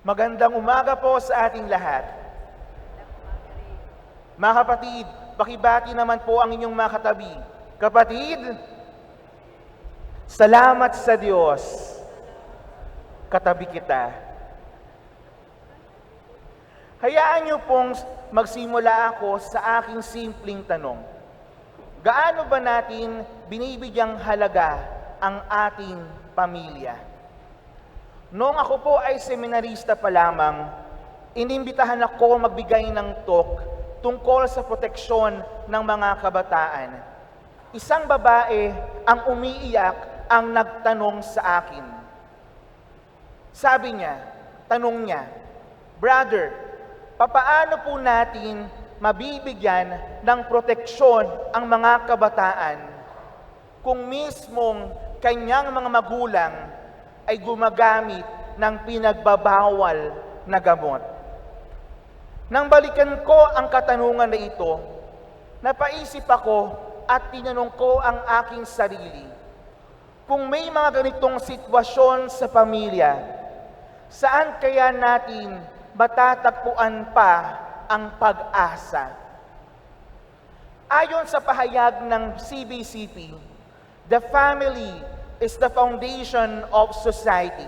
Magandang umaga po sa ating lahat. Mga kapatid, pakibati naman po ang inyong mga katabi. Kapatid, salamat sa Diyos. Katabi kita. Hayaan niyo pong magsimula ako sa aking simpleng tanong. Gaano ba natin binibigyang halaga ang ating pamilya? Noong ako po ay seminarista pa lamang, inimbitahan ako magbigay ng talk tungkol sa proteksyon ng mga kabataan. Isang babae ang umiiyak ang nagtanong sa akin. Sabi niya, tanong niya, Brother, papaano po natin mabibigyan ng proteksyon ang mga kabataan kung mismong kanyang mga magulang ay gumagamit ng pinagbabawal na gamot? Nang balikan ko ang katanungan na ito, napaisip ako at tinanong ko ang aking sarili, kung may mga ganitong sitwasyon sa pamilya, saan kaya natin matatagpuan pa ang pag-asa? Ayon sa pahayag ng CBCP, the family is the foundation of society,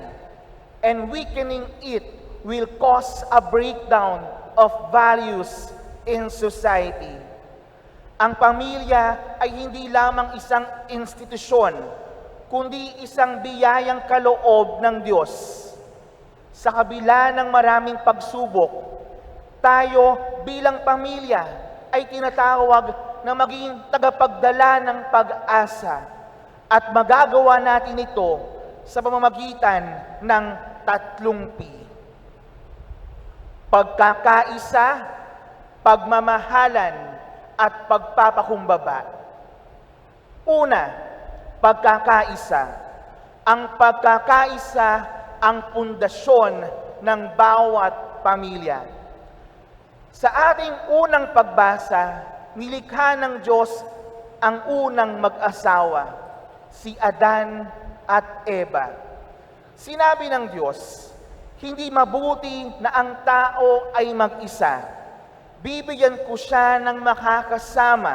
and weakening it will cause a breakdown of values in society. Ang pamilya ay hindi lamang isang institusyon, kundi isang biyayang kaloob ng Diyos. Sa kabila ng maraming pagsubok, tayo bilang pamilya ay tinatawag na maging tagapagdala ng pag-asa at magagawa natin ito sa pamamagitan ng tatlong P. Pagkakaisa, pagmamahalan, at pagpapakumbaba. Una, pagkakaisa. Ang pagkakaisa ang pundasyon ng bawat pamilya. Sa ating unang pagbasa, nilikha ng Diyos ang unang mag-asawa, si Adan at Eva. Sinabi ng Diyos, hindi mabuti na ang tao ay mag-isa. Bibigyan ko siya ng makakasama.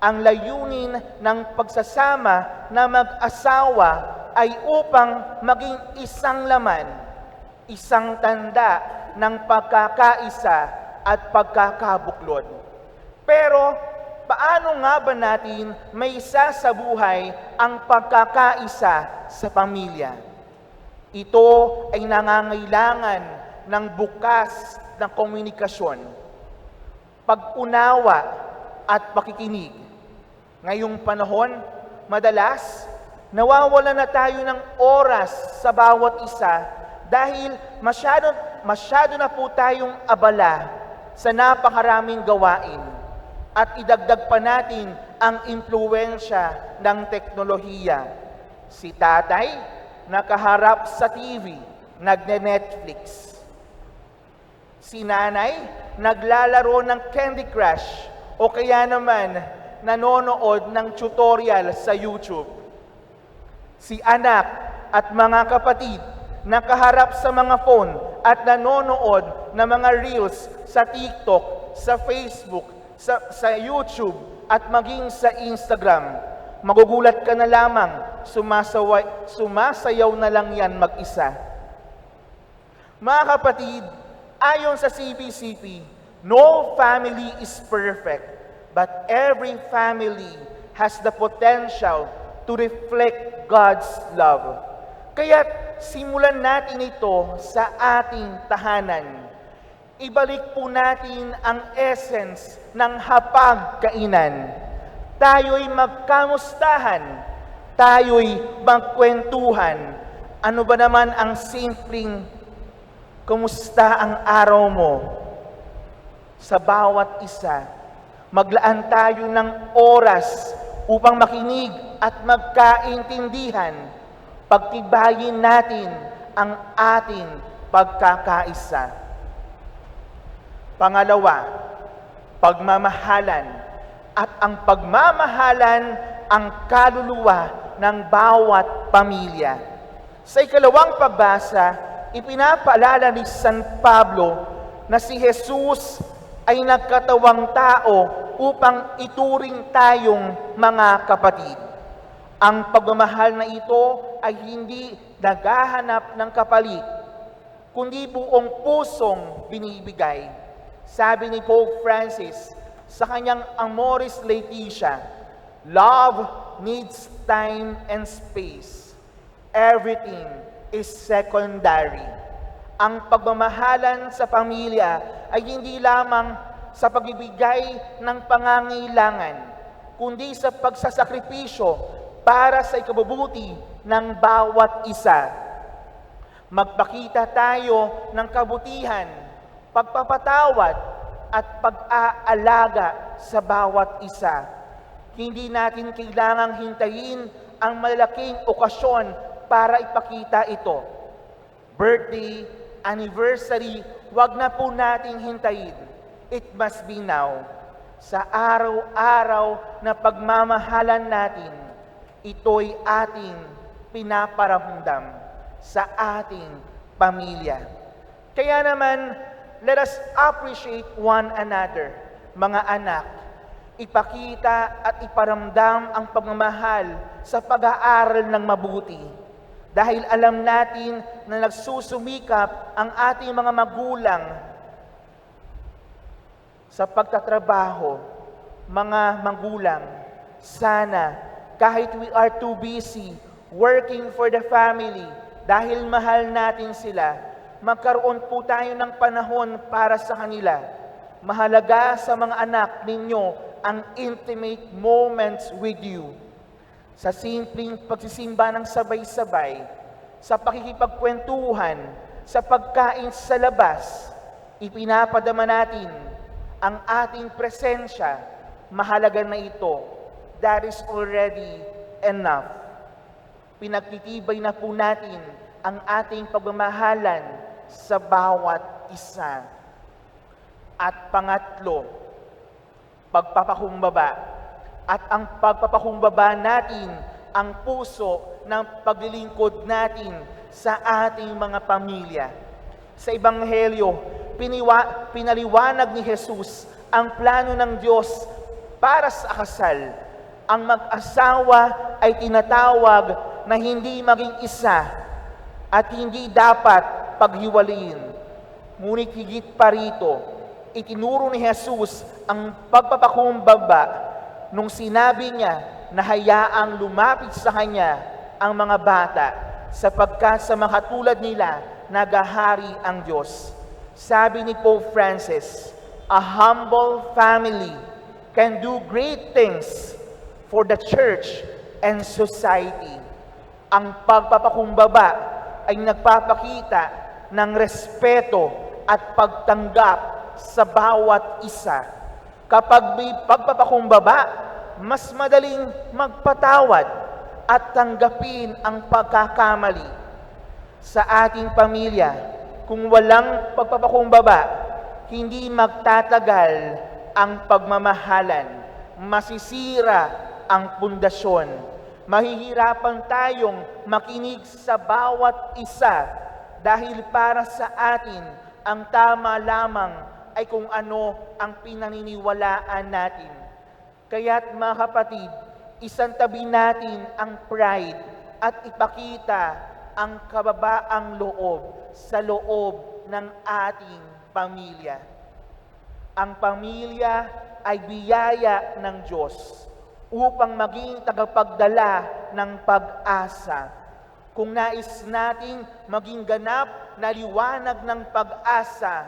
Ang layunin ng pagsasama na mag-asawa ay upang maging isang laman, isang tanda ng pagkakaisa at pagkakabuklod. Pero paano nga ba natin may isa sa buhay ang pagkakaisa sa pamilya? Ito ay nangangailangan ng bukas na komunikasyon, pag-unawa at pakikinig. Ngayong panahon, madalas, nawawala na tayo ng oras sa bawat isa dahil masyado, masyado na po tayong abala sa napakaraming gawain at idagdag pa natin ang impluensya ng teknolohiya. Si tatay, nakaharap sa TV, nagne-Netflix. Si nanay, naglalaro ng Candy Crush o kaya naman nanonood ng tutorial sa YouTube. Si anak at mga kapatid, nakaharap sa mga phone at nanonood ng mga reels sa TikTok, sa Facebook, sa, sa YouTube at maging sa Instagram. Magugulat ka na lamang, sumasaway, sumasayaw na lang yan mag-isa. Mga kapatid, ayon sa CBCP, no family is perfect, but every family has the potential to reflect God's love. Kaya simulan natin ito sa ating tahanan. Ibalik po natin ang essence ng hapag-kainan. Tayo'y magkamustahan. Tayo'y magkwentuhan. Ano ba naman ang simpleng kumusta ang araw mo? Sa bawat isa, maglaan tayo ng oras upang makinig at magkaintindihan. Pagtibayin natin ang ating pagkakaisa. Pangalawa, pagmamahalan. At ang pagmamahalan ang kaluluwa ng bawat pamilya. Sa ikalawang pagbasa, ipinapaalala ni San Pablo na si Jesus ay nagkatawang tao upang ituring tayong mga kapatid. Ang pagmamahal na ito ay hindi naghahanap ng kapalit, kundi buong pusong binibigay. Sabi ni Pope Francis sa kanyang Amoris Laetitia, Love needs time and space. Everything is secondary. Ang pagmamahalan sa pamilya ay hindi lamang sa pagbibigay ng pangangailangan, kundi sa pagsasakripisyo para sa ikabubuti ng bawat isa. Magpakita tayo ng kabutihan, pagpapatawad at pag-aalaga sa bawat isa. Hindi natin kailangang hintayin ang malalaking okasyon para ipakita ito. Birthday, anniversary, wag na po nating hintayin. It must be now. Sa araw-araw na pagmamahalan natin, ito'y ating pinaparamdam sa ating pamilya. Kaya naman, let us appreciate one another, mga anak. Ipakita at iparamdam ang pagmamahal sa pag-aaral ng mabuti. Dahil alam natin na nagsusumikap ang ating mga magulang sa pagtatrabaho, mga magulang, sana kahit we are too busy working for the family, dahil mahal natin sila, magkaroon po tayo ng panahon para sa kanila. Mahalaga sa mga anak ninyo ang intimate moments with you. Sa simpleng pagsisimba ng sabay-sabay, sa pakikipagkwentuhan, sa pagkain sa labas, ipinapadama natin ang ating presensya, mahalaga na ito. That is already enough. Pinagtitibay na po natin ang ating pagmamahalan sa bawat isa. At pangatlo, pagpapakumbaba. At ang pagpapakumbaba natin ang puso ng paglilingkod natin sa ating mga pamilya. Sa Ebanghelyo, piniwa, pinaliwanag ni Jesus ang plano ng Diyos para sa kasal. Ang mag-asawa ay tinatawag na hindi maging isa at hindi dapat paghiwalayin. Ngunit higit pa rito, itinuro ni Jesus ang pagpapakumbaba nung sinabi niya na hayaang lumapit sa Kanya ang mga bata sapagkat sa mga tulad nila nagahari ang Diyos. Sabi ni Pope Francis, a humble family can do great things for the church and society. Ang pagpapakumbaba ay nagpapakita ng respeto at pagtanggap sa bawat isa. Kapag may pagpapakumbaba, mas madaling magpatawad at tanggapin ang pagkakamali. Sa ating pamilya, kung walang pagpapakumbaba, hindi magtatagal ang pagmamahalan. Masisira ang pundasyon. Mahihirapan tayong makinig sa bawat isa dahil para sa atin ang tama lamang ay kung ano ang pinaniniwalaan natin. Kaya't mga kapatid, isang tabi natin ang pride at ipakita ang kababaang loob sa loob ng ating pamilya. Ang pamilya ay biyaya ng Diyos upang maging tagapagdala ng pag-asa. Kung nais nating maging ganap na liwanag ng pag-asa,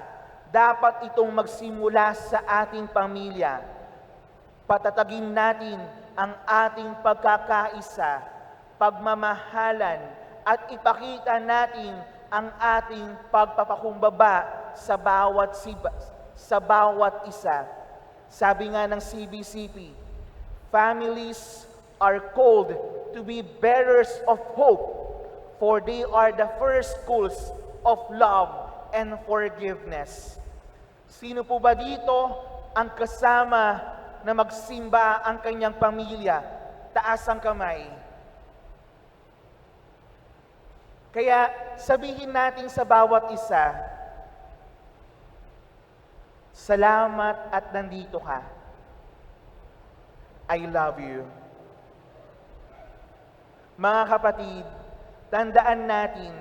dapat itong magsimula sa ating pamilya. Patatagin natin ang ating pagkakaisa, pagmamahalan, at ipakita natin ang ating pagpapakumbaba sa bawat siba, sa bawat isa. Sabi nga ng CBCP, families are called to be bearers of hope, for they are the first schools of love and forgiveness. Sino po ba dito ang kasama na magsimba ang kanyang pamilya? Taas ang kamay. Kaya sabihin natin sa bawat isa, Salamat at nandito ka. I love you. Mga kapatid, tandaan natin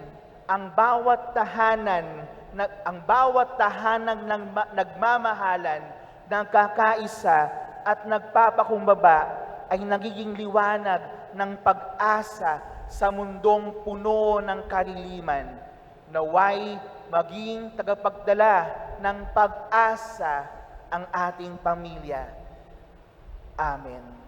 ang bawat tahanan na, ang bawat tahanan ng ma- nagmamahalan, nagkakaisa at nagpapakumbaba ay nagiging liwanag ng pag-asa sa mundong puno ng kaliliman. Naway maging tagapagdala ng pag-asa ang ating pamilya. Amen.